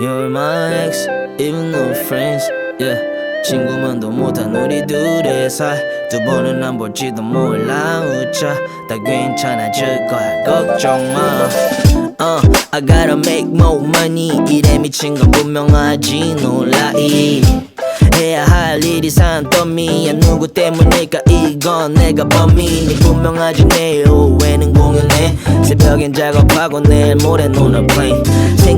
You're my ex, even no friends. Yeah. 친구만도 못한 우리 둘의 사이. 두 번은 안 볼지도 몰라 웃자 다 괜찮아질 거야 걱정 마. Uh, I gotta make more money. 일에 미친 건 분명하지 놀라 이. 해야 할 일이 산더미야 누구 때문일까 이건 내가 범인이 분명하지 내일 오후에는 공연해. 새벽엔 작업하고 내일 모레 오늘 plane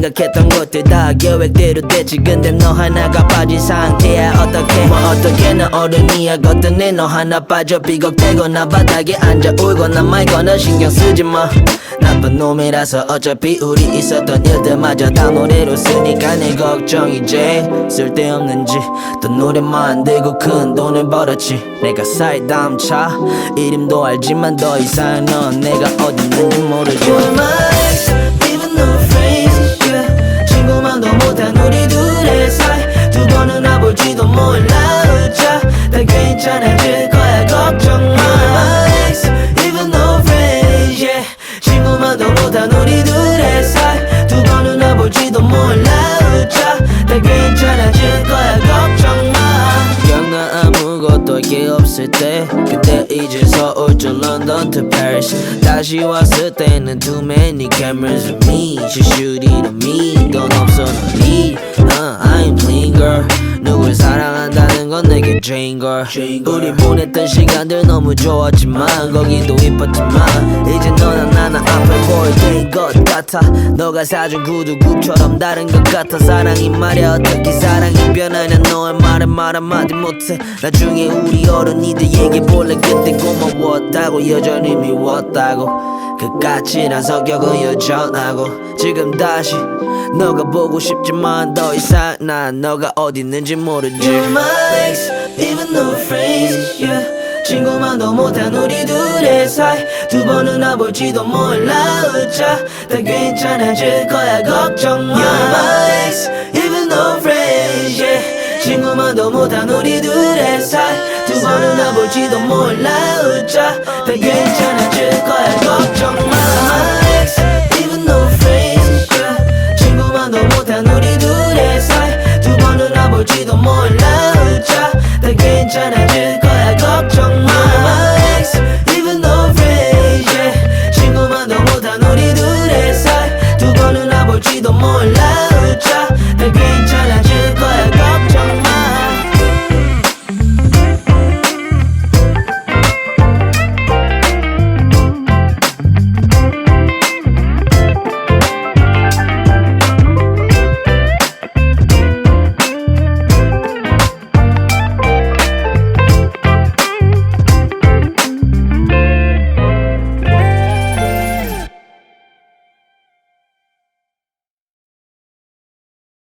생각했던 것들 다 계획대로 됐지. 근데 너 하나가 빠진 상태야. 어떻게 뭐 어떻게? 나 어른이야. 걷더니 너 하나 빠져 비걱대거나 바닥에 앉아 울거나 말거나 신경 쓰지 마. 나쁜 놈이라서 어차피 우리 있었던 일들마저 다 노래로 쓰니까 내 걱정 이 제일 쓸데없는 짓또 노래 만 들고 큰 돈을 벌었지. 내가 사이 다음 차. 이름도 알지만 더 이상 넌 내가 어디 있는지 모르지 괜찮아질 거야 걱정 마. Ex, even no friends yeah. 친구만도 못한 우리 둘의 사이 두 번은 와볼지도 몰라 웃자. 다 괜찮아질 거야 걱정 마. 기억나 아무것도 할게 없을 때. 그때 서울 저 런던 to Paris. 다시 왔을 때는 too many cameras of me. She shoot it on me 돈 없어 너 죄인 걸 우리 보냈던 시간들 너무 좋았지만 거기도 이뻤지만 이제 너랑 나는 앞을 보일 때인 것 같아. 너가 사준 구두굽처럼 다른 것 같아. 사랑이 말야 어떻게 사랑이 변하냐. 너의 말에 말 한마디 못해. 나중에 우리 어른이들 얘기해볼래. 그때 고마웠다고 여전히 미웠다고. 그 까칠한 성격은 여전하고. 지금 다시 너가 보고 싶지만 더 이상 난 너가 어디 있는지 모르지. You're my ex, even no friends yeah. 친구만도 못한 우리 둘의 사이. 두 번은 와볼지도 몰라 웃자 다 괜찮아질 거야 걱정 마. You're my ex, even no friends yeah. 친구만도 못한 우리 둘의 사이. 두 번은 와볼지도 몰라 웃자 다 괜찮아질 거야 걱정 마 The game.